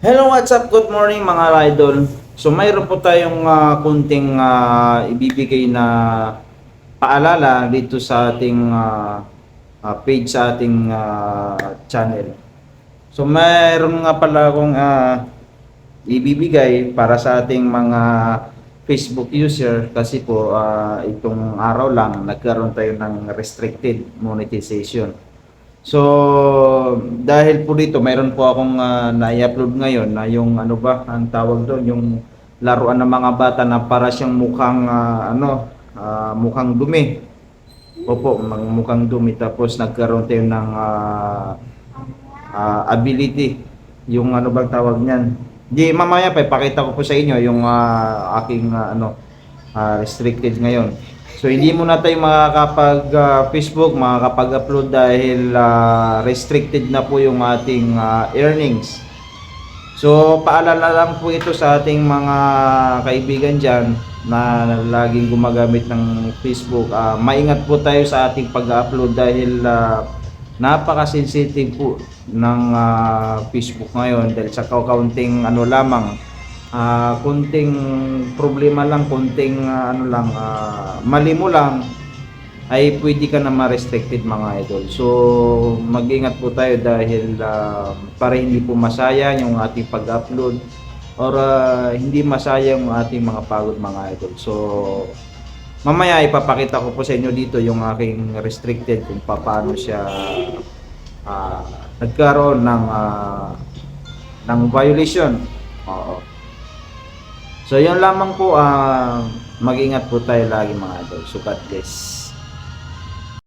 Hello, what's up? Good morning mga idol. So mayroon po tayong ah, kunting ah, ibibigay na paalala dito sa ating ah, ah, page sa ating ah, channel. So mayroon nga pala akong ah, ibibigay para sa ating mga Facebook user kasi po ah, itong araw lang nagkaroon tayo ng restricted monetization. So, dahil po dito, mayroon po akong uh, na-upload ngayon na yung ano ba, ang tawag doon, yung laruan ng mga bata na para siyang mukhang ah, ano, ah, mukhang dumi. Opo, mukhang dumi tapos nagkaroon tayo ng ah, ah, ability. Yung ano bang tawag niyan? Di mamaya pa ipakita ko po sa inyo yung ah, aking ah, ano ah, restricted ngayon. So hindi mo na tayo makakapag ah, Facebook, makakapag-upload dahil ah, restricted na po yung ating ah, earnings. So paalala lang po ito sa ating mga kaibigan diyan na laging gumagamit ng Facebook. Ah, maingat po tayo sa ating pag-upload dahil ah, napaka-sensitive po ng ah, Facebook ngayon dahil sa kaunting ano lamang ah kunting problema lang, kunting ah, ano lang, ah, mali mo lang ay pwede ka na ma-restricted mga idol. So, mag-ingat po tayo dahil ah, para hindi po masayang yung ating pag-upload or ah, hindi masayang yung ating mga pagod mga idol. So, mamaya ipapakita ko po sa inyo dito yung aking restricted kung paano siya ah, nagkaroon ng ah, ng violation. Oo. So, yun lamang po, ah, mag-ingat po tayo lagi mga idol. God bless.